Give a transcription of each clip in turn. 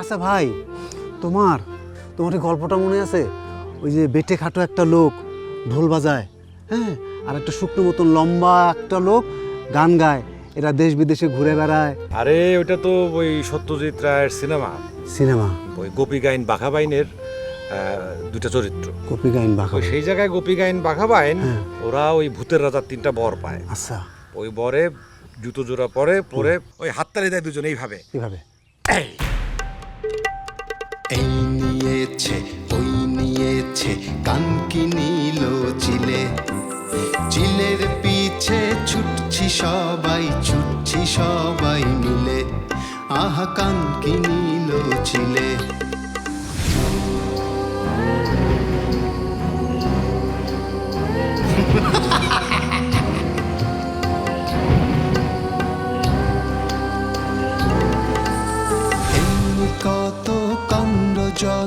আচ্ছা ভাই তোমার তোমার এই গল্পটা মনে আছে? ওই যে বেটে খাটো একটা লোক ঢোল বাজায় হ্যাঁ? আর একটা শুকনো মতন লম্বা একটা লোক গান গায়। এরা দেশ বিদেশে ঘুরে বেড়ায়। আরে ওটা তো ওই সত্যজিৎ রায়ের সিনেমা। সিনেমা? ওই গোপী গাইন বাঘা বাইনের দুটা চরিত্র। গোপী গাইন বাঘা সেই জায়গায় গোপী গাইন বাঘা বাইন ওরা ওই ভূতের রাজার তিনটা বর পায়। আচ্ছা। ওই বরে জুতো জোড়া পরে পরে ওই হাততালি দেয় দুজন এইভাবে। কীভাবে এই। নিয়েছে, ওই নিয়েছে, কান কিনিল চিলে। চিলের পিছে ছুটছি সবাই ছুটছি সবাই মিলে। আহা, কান ছিলে চিলে।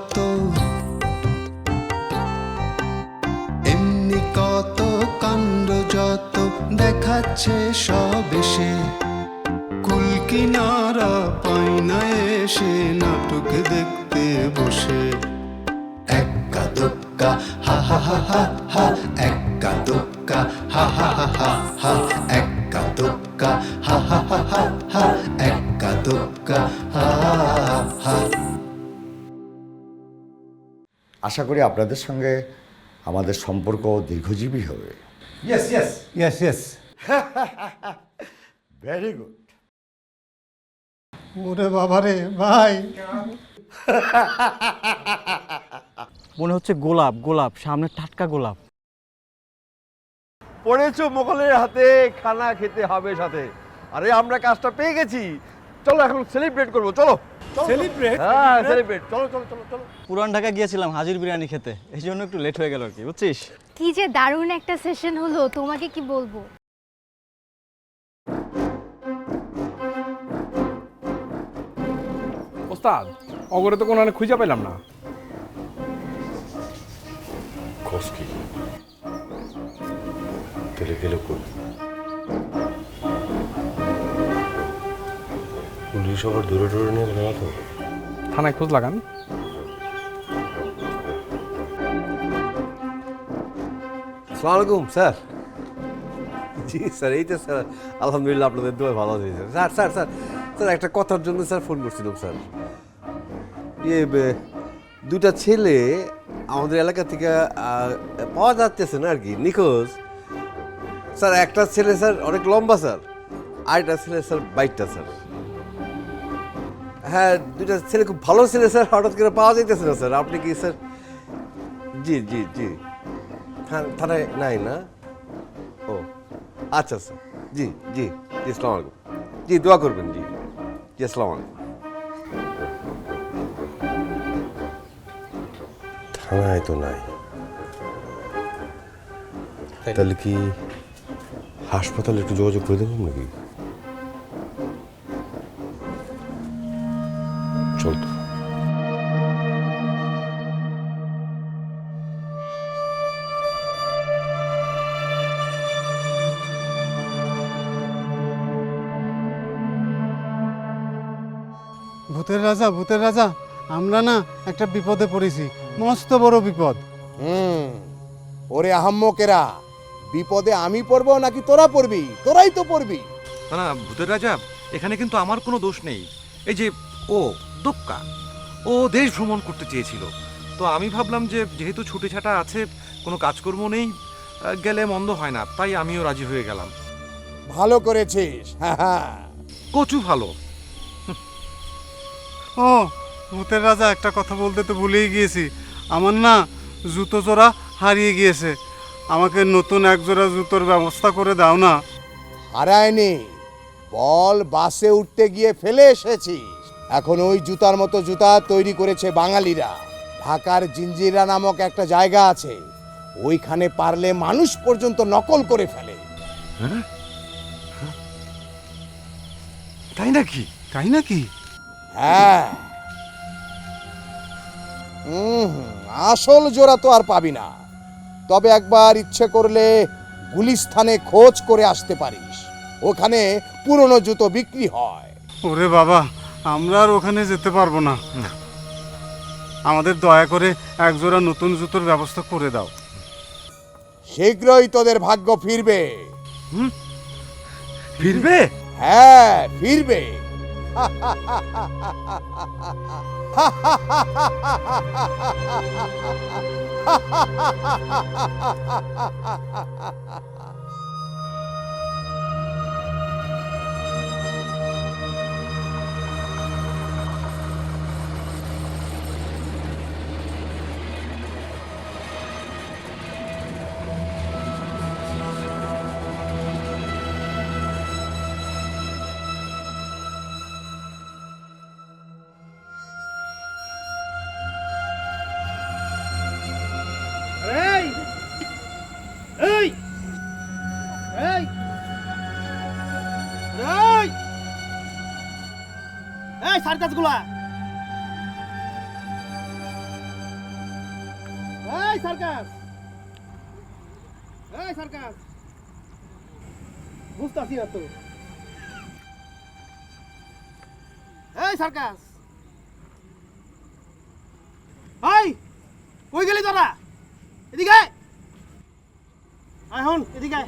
যত এমনি কত কাণ্ড যত দেখাচ্ছে সব এসে কুল কিনারা পাই না এসে নাটক দেখতে বসে একা দোক্কা হা হা হা হা একা দোক্কা হা হা হা হা একা দোক্কা হা হা হা হা হা একা দোক্কা হা হা হা আশা করি আপনাদের সঙ্গে আমাদের সম্পর্ক দীর্ঘজীবী হবে। Yes yes yes yes very good ওরে বাবারে ভাই। মনে হচ্ছে গোলাপ গোলাপ সামনে টাটকা গোলাপ। পড়েছো মোগলের হাতে খানা খেতে হবে সাথে। আরে আমরা কাজটা পেয়ে গেছি। চলো এখন সেলিব্রেট করব চলো। সেলিব্রেট হ্যাঁ সেলিব্রেট চলো চলো চলো চলো। পুরান ঢাকা গিয়েছিলাম হাজির বিরিয়ানি খেতে। এই জন্য একটু লেট হয়ে গেল আর কি বুঝছিস? কি যে দারুণ একটা সেশন হলো তোমাকে কি বলব? ওস্তাদ অগরে তো কোনো খুঁজে পেলাম না। খোঁজ কি? তেলে গেলে কই? পুলিশ আবার দূরে দূরে নিয়ে গেল তো থানায় খোঁজ লাগান। আসসালামু আলাইকুম স্যার। জি স্যার এই তো স্যার। আলহামদুলিল্লাহ আপনাদের দোয়া ভালো হয়েছে স্যার। স্যার স্যার স্যার একটা কথার জন্য স্যার ফোন করছিলাম স্যার। ইয়ে বে- দুটা ছেলে আমাদের এলাকা থেকে পাওয়া যাচ্ছে না আর কি নিখোঁজ। স্যার একটা ছেলে স্যার অনেক লম্বা স্যার। আরেকটা ছেলে স্যার বাইকটা স্যার। হ্যাঁ দুটা ছেলে খুব ভালো ছেলে স্যার। হঠাৎ করে পাওয়া যাইতেছে না স্যার। আপনি কি স্যার? জি জি জি। থান- থানায় নাই না? ও আচ্ছা স্যার। জি জি জি আসসালামু আলাইকুম। জি দোয়া করবেন জি। জি আসসালামু আলাইকুম। থানায় তো নাই। তাহলে কি হাসপাতালে একটু যোগাযোগ করে দেবো নাকি? চল তো। ভূতের রাজা ভূতের রাজা আমরা না একটা বিপদে পড়েছি। মস্ত বড় বিপদ। হুম ওরে আহাম্মকেরা বিপদে আমি পড়ব নাকি তোরা পড়বি? তোরাই তো পড়বি। না না ভূতের রাজা এখানে কিন্তু আমার কোনো দোষ নেই। এই যে ও দোক্কা। ও দেশ ভ্রমণ করতে চেয়েছিল। তো আমি ভাবলাম যে যেহেতু ছুটি ছাটা আছে কোনো কাজকর্ম নেই গেলে মন্দ হয় না তাই আমিও রাজি হয়ে গেলাম। ভালো করেছিস হ্যাঁ হ্যাঁ। কচু ভালো। ও ভূতের রাজা একটা কথা বলতে তো ভুলেই গিয়েছি। আমার না জুতো জোড়া হারিয়ে গিয়েছে। আমাকে নতুন এক জোড়া জুতোর ব্যবস্থা করে দাও না। হারায়নি। বল বাসে উঠতে গিয়ে ফেলে এসেছিস এখন ওই জুতার মতো জুতা তৈরি করেছে বাঙালিরা। ঢাকার জিঞ্জিরা নামক একটা জায়গা আছে। ওইখানে পারলে মানুষ পর্যন্ত নকল করে ফেলে। তাই নাকি? তাই নাকি? হ্যাঁ। আসল জোড়া তো আর পাবি না। তবে একবার ইচ্ছে করলে গুলিস্থানে খোঁজ করে আসতে পারিস। ওখানে পুরনো জুতো বিক্রি হয়। ওরে বাবা আমরা আর ওখানে যেতে পারব না। আমাদের দয়া করে এক জোড়া নতুন জুতোর ব্যবস্থা করে দাও। শীঘ্রই তোদের ভাগ্য ফিরবে। ফিরবে? হ্যাঁ ফিরবে। এই সার্কাসগুলা এই সার্কাস এই সার্কাস বুঝতাছি না তো। এই সার্কাস এই কই গেলি তোরা? এদিকে আয়। হন এদিকে।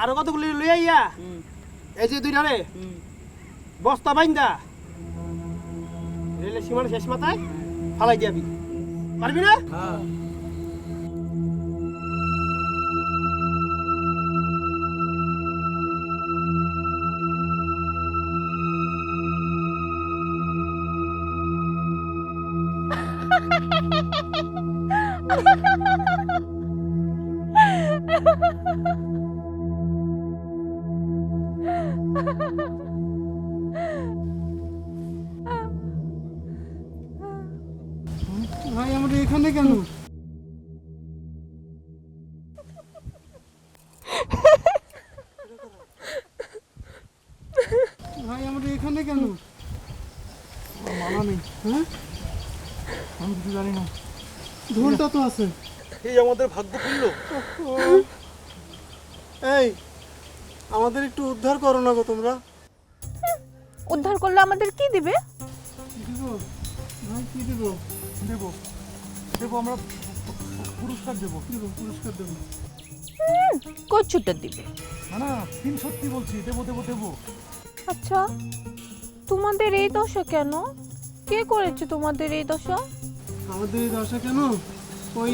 আরও কতগুলি লই আইয়া? এই যে দুইটা রে। বস্তা বাইন্দা। রেলের সীমানা শেষ মাথায় ফালাই দিয়াবি পারবি না? ভাই আমরা এখানে কেন? ভাই আমরা এখানে কেন? মানা নেই। হ্যাঁ? আমি কিছু জানি না। ঢোলটা তো আছে। এই আমাদের ভাগ্য খুললো। এই আমাদের একটু উদ্ধার করো না গো তোমরা। উদ্ধার করলে আমাদের কি দিবে? দিব? ভাই কি দিব? দেব। দেব আমরা পুরস্কার দেব। দেব পুরস্কার দেব। কচুটা দিবে। না না তিন সত্যি বলছি দেব দেব দেব। আচ্ছা তোমাদের এই দশা কেন? কে করেছে তোমাদের এই দশা? আমাদের এই দশা কেন? ওই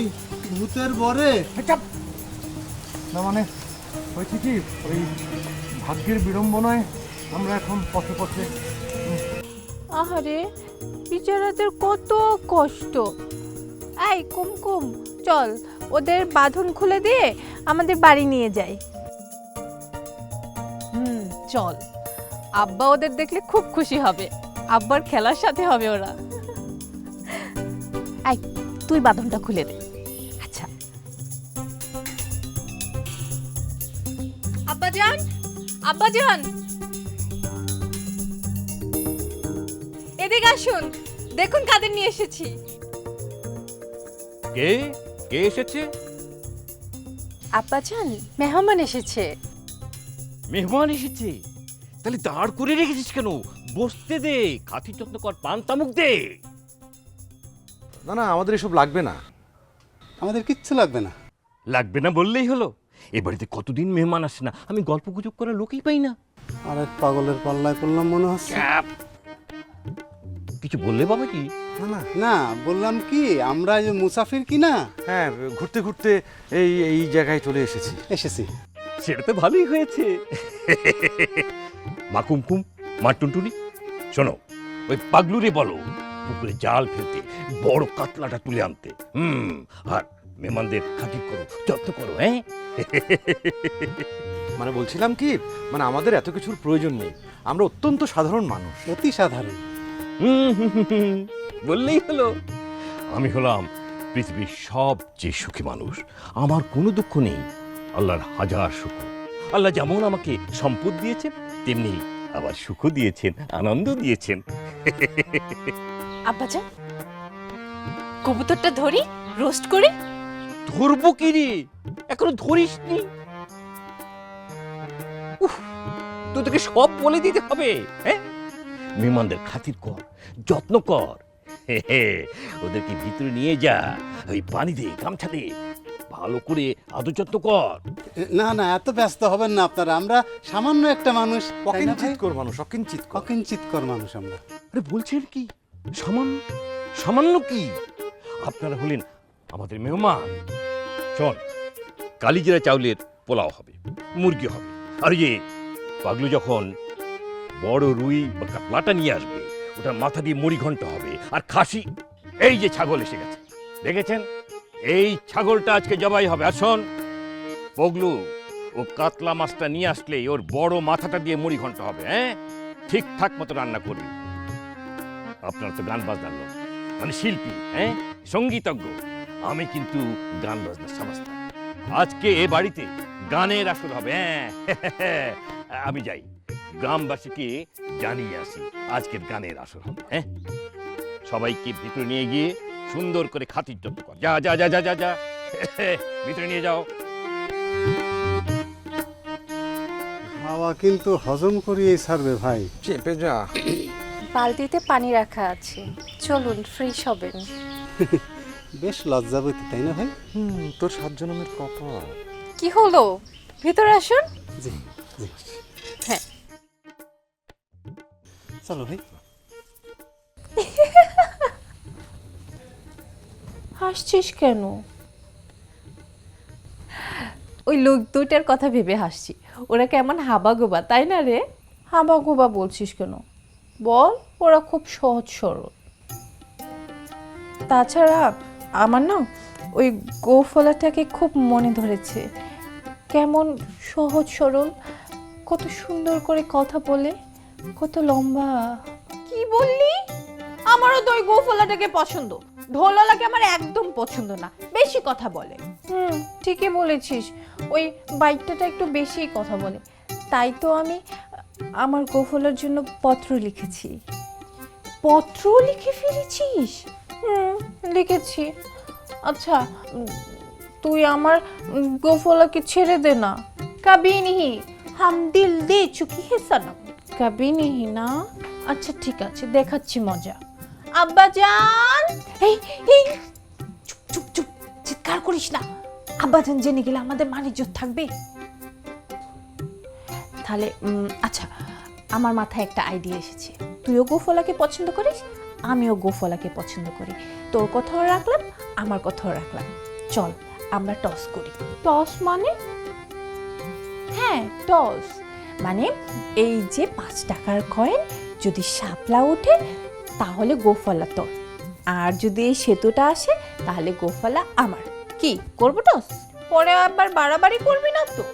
ভূতের বরে। না মানে হয়েছে কি? ওই ভাগ্যের বিড়ম্বনায় আমরা এখন পথে পথে আহারে বিচারাদের কত কষ্ট। এই কুমকুম চল, ওদের বাঁধন খুলে দিয়ে আমাদের বাড়ি নিয়ে যাই। হুম, চল। আব্বা ওদের দেখলে খুব খুশি হবে। আব্বার খেলার সাথে হবে ওরা। এই, তুই বাঁধনটা খুলে দে। আচ্ছা। আব্বাজান আব্বাজান! এদিকে আসুন দেখুন কাদের নিয়ে এসেছি। কে? কে এসেছে? আব্বাজান মেহমান এসেছে। মেহমান এসেছে? তাহলে দাঁড় করে রেখেছিস কেন? বসতে দে খাতি যত্ন কর পান তামুক দে। না না আমাদের এসব লাগবে না। আমাদের কিচ্ছু লাগবে না। লাগবে না বললেই হলো। এ বাড়িতে কতদিন মেহমান আসে না? আমি গল্প গুজব করার লোকই পাই না। আর এক পাগলের পাল্লায় পড়লাম মনে হচ্ছে। কিছু বললে বাবা কি? না না না বললাম কি আমরা এই যে মুসাফির কি না? হ্যাঁ ঘুরতে ঘুরতে এই এই জায়গায় চলে এসেছি। এসেছি। সেটা তো ভালোই হয়েছে। মা কুমকুম মা টুনটুনি শোনো ওই পাগলুরে বলো পুকুরে জাল ফেলতে বড় কাতলাটা তুলে আনতে হুম আর মেহমানদের খাতির করো যত্ন করো হ্যাঁ? মানে বলছিলাম কি মানে আমাদের এত কিছুর প্রয়োজন নেই আমরা অত্যন্ত সাধারণ মানুষ। অতি সাধারণ। বললেই হলো। আমি হলাম পৃথিবীর সবচেয়ে সুখী মানুষ। আমার কোনো দুঃখ নেই। আল্লাহর হাজার সুখ আল্লাহ যেমন আমাকে সম্পদ দিয়েছেন তেমনি আবার সুখও দিয়েছেন আনন্দ দিয়েছেন। আব্বাজান কবুতরটা ধরি রোস্ট করি। ধরবো কি রে? এখনও ধরিস নি? তোদেরকে সব বলে দিতে হবে হ্যাঁ? মেহমানদের খাতির কর যত্ন কর। হে হে, ওদেরকে ভিতরে নিয়ে যা ওই পানি দে গামছা দে ভালো করে আদর যত্ন কর। না না এত ব্যস্ত হবেন না আপনারা আমরা সামান্য একটা মানুষ অকিঞ্চিত কর মানুষ অকিঞ্চিত কর। অকিঞ্চিত কর মানুষ আমরা। আরে বলছেন কি? সামান্য সামান্য কি? আপনারা হলেন আমাদের মেহমান। শোন কালিজিরা চাউলের পোলাও হবে মুরগি হবে। আর ইয়ে পাগলু যখন বড় রুই বা কাতলাটা নিয়ে আসবে। ওটার মাথা দিয়ে মুড়ি ঘন্ট হবে। আর খাসি, এই যে ছাগল এসে গেছে। দেখেছেন? এই ছাগলটা আজকে জবাই হবে। আর শোন পগলু ও কাতলা মাছটা নিয়ে আসলে ওর বড় মাথাটা দিয়ে মুড়ি ঘন্ট হবে হ্যাঁ? ঠিকঠাক মতো রান্না করবি। আপনার তো গান বাজনার লোক। মানে শিল্পী হ্যাঁ? সঙ্গীতজ্ঞ। আমি কিন্তু গান বাজনার সমস্ত আজকে এ বাড়িতে গানের আসর হবে হ্যাঁ? আমি যাই। গ্রামবাসীকে জানিয়ে আসি আজকের গানের আসর হবে হ্যাঁ? সবাইকে ভিতরে নিয়ে গিয়ে সুন্দর করে খাতির যত্ন কর। যা যা যা যা যা যা। ভিতরে নিয়ে যাও। খাওয়া কিন্তু হজম করিয়েই ছাড়বে ভাই। চেপে যা। বালতিতে পানি রাখা আছে। চলুন ফ্রেশ হবেন। বেশ লজ্জাবতী তাই না ভাই? হুম তোর সাত জনমের কপাল। কি হলো? ভিতরে আসুন। জি জি। চলো ভাই। হাসছিস কেন? ওই লোক দুইটার কথা ভেবে হাসছি। ওরা কেমন হাবা গোবা তাই না রে? হাবা গোবা বলছিস কেন? বল ওরা খুব সহজ সরল। তাছাড়া আমার না ওই গোফলাটাকে খুব মনে ধরেছে। কেমন সহজ সরল কত সুন্দর করে কথা বলে। কত লম্বা। কি বললি? আমারও তো ওই গোফলাটাকে পছন্দ। ঢোলালাকে আমার একদম পছন্দ না। বেশি কথা বলে। হুম ঠিকই বলেছিস। ওই বাইকটাটা একটু বেশি কথা বলে। তাই তো আমি আমার গোফলার জন্য পত্র লিখেছি। পত্র লিখে ফেলেছিস? হুম লিখেছি। আচ্ছা তুই আমার গোফলাকে ছেড়ে দে না। কবি নিহি হাম দিল দে চুকি হে সনম। কবি নিহি না আচ্ছা ঠিক আছে দেখাচ্ছি মজা। আব্বা এই এই! চুপ চুপ চুপ চিৎকার করিস না। আব্বা জান জেনে গেলে আমাদের মানিজ্য থাকবে। তাহলে আচ্ছা আমার মাথায় একটা আইডিয়া এসেছে। তুইও গোফলাকে পছন্দ করিস আমিও গোফলাকে পছন্দ করি। তোর কথাও রাখলাম আমার কথাও রাখলাম। চল আমরা টস করি। টস মানে? হ্যাঁ টস মানে এই যে পাঁচ টাকার কয়েন যদি শাপলা ওঠে, তাহলে গোফলা তোর। আর যদি এই সেতুটা আসে, তাহলে গোফলা আমার। কি, করব টস পরে আবার বাড়াবাড়ি করবি না তো?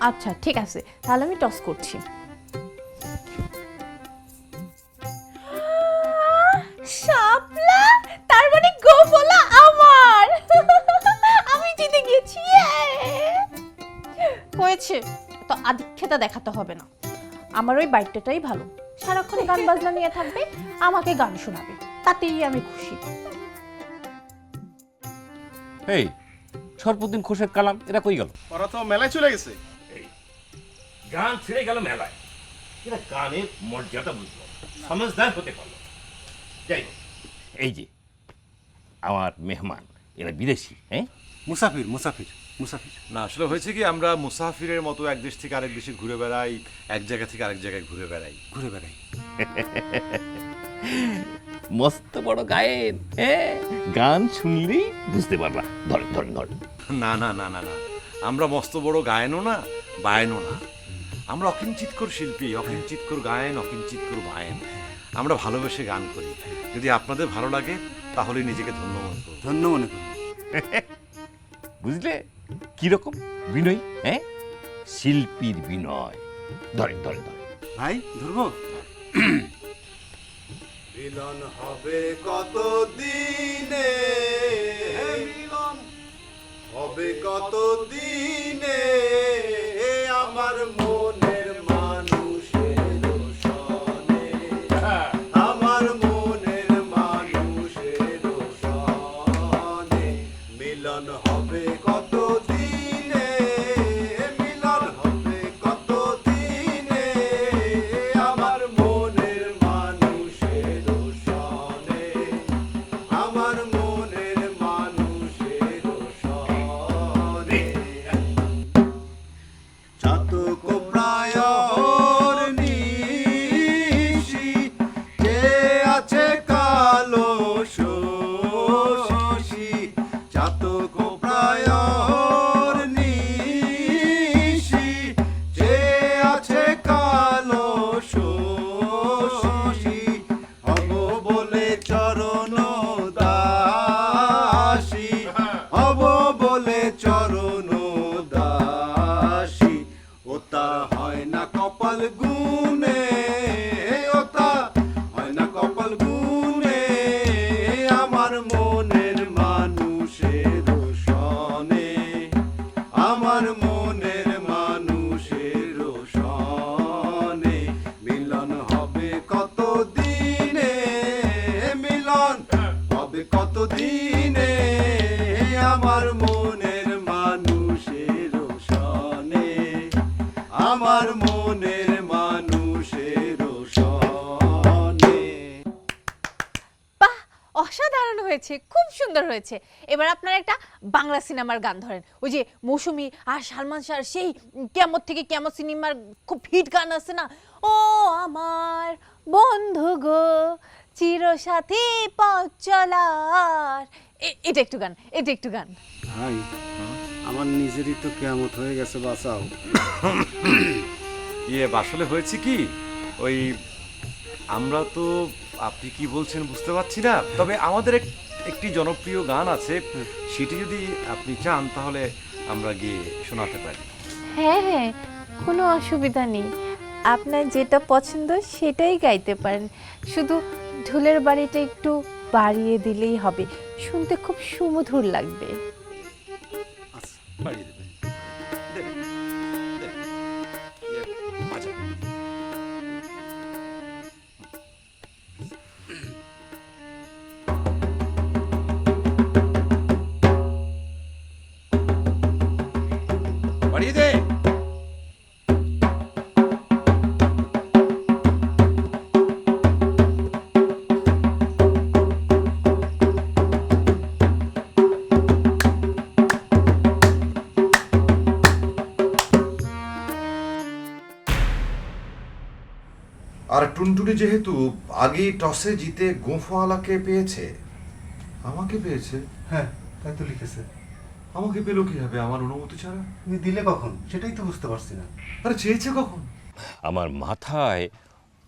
আচ্ছা ঠিক আছে। তাহলে আমি টস করছি। তো আধিক্ষেতা দেখাতে হবে না। আমার ওই বাইকটাটাই ভালো। সারাক্ষণ গান বাজনা নিয়ে থাকবে আমাকে গান শোনাবে। তাতেই আমি খুশি। এই সর্বদিন খোশের কালাম এরা কই গেল? ওরা তো মেলায় চলে গেছে। গান ছেড়ে গেল মেলায়। এরা গানের মর্যাদা বুঝলো। সমঝদার হতে পারল। যাই এই যে আমার মেহমান এরা বিদেশি হ্যাঁ? মুসাফির মুসাফির। মুসাফির? না আসলে হয়েছে কি আমরা মুসাফিরের মতো এক দেশ থেকে আরেক দেশে ঘুরে বেড়াই এক জায়গা থেকে আরেক জায়গায় ঘুরে বেড়াই। ঘুরে বেড়াই। মস্ত বড় গায়েন হ্যাঁ গান শুনলেই বুঝতে পারবা ধরেন ধরেন ধরেন। না না না না না। আমরা মস্ত বড় গায়নও না বায়নও না। আমরা অকিঞ্চিতকর শিল্পী অকিঞ্চিতকর গায়ন অকিঞ্চিতকর বায়ন। আমরা ভালোবেসে গান করি। যদি আপনাদের ভালো লাগে তাহলে নিজেকে ধন্য মনে করুন ধন্য মনে করি। বুঝলে? কীরকম? বিনয় হ্যাঁ? শিল্পীর বিনয়। ধরে ধরে ধরে ভাই ধরবো? মিলন হবে কত দিনে? মিলন। হবে কত দিনে? আমার মনের সুন্দর হয়েছে। এবার আপনার একটা বাংলা সিনেমার গান ধরেন। ওই যে মৌসুমী আর সালমান শাহর সেই কেমন থেকে কেমন সিনেমার খুব হিট গান আছে না? ও আমার বন্ধু গো চিরসাথী পথ চলার। এ- এটা একটু গান এটা একটু গান। ভাই আমার নিজেরই তো কেয়ামত হয়ে গেছে বাঁচাও। ইয়ে আসলে হয়েছে কি? ওই আমরা তো আপনি কি বলছেন বুঝতে পারছি না। তবে আমাদের এক- একটি জনপ্রিয় গান আছে সেটি যদি আপনি চান তাহলে আমরা গিয়ে শোনাতে পারি। হ্যাঁ হ্যাঁ কোনো অসুবিধা নেই। আপনার যেটা পছন্দ সেটাই গাইতে পারেন। শুধু ঢোলের বাড়িটা একটু বাড়িয়ে দিলেই হবে। শুনতে খুব সুমধুর লাগবে। বাড়িয়ে আর টুনটুনি যেহেতু আগে টসে জিতে গোফওয়ালাকে পেয়েছে আমাকে পেয়েছে? হ্যাঁ তাই তো লিখেছে। আমাকে পেল কীভাবে? আমার অনুমতি ছাড়া? তুমি দিলে কখন? সেটাই তো বুঝতে পারছি না। আরে চেয়েছে কখন? আমার মাথায়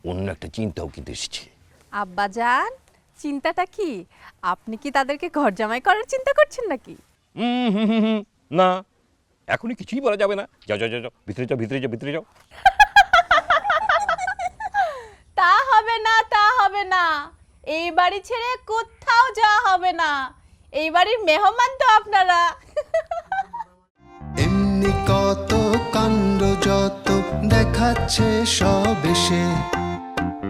অন্য একটা চিন্তাও কিন্তু এসেছে। আব্বাজান চিন্তাটা কি? আপনি কি তাদেরকে ঘর জামাই করার চিন্তা করছেন নাকি? হুম হুম হুম হুম, না এখনই কিছুই বলা যাবে না। যাও যাও যাও যাও, ভিতরে যাও ভিতরে যাও ভিতরে যাও তা হবে না তা হবে না এই বাড়ি ছেড়ে কোথাও যাওয়া হবে না। এই বাড়ির মেহমান তো আপনারা। এমনি কত কাণ্ড যত দেখাচ্ছে সব এসে।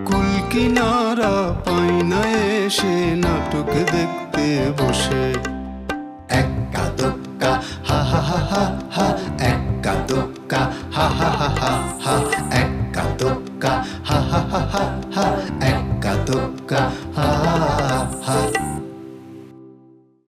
কুল কিনারা পাই না এসে, নাটক দেখতে বসে।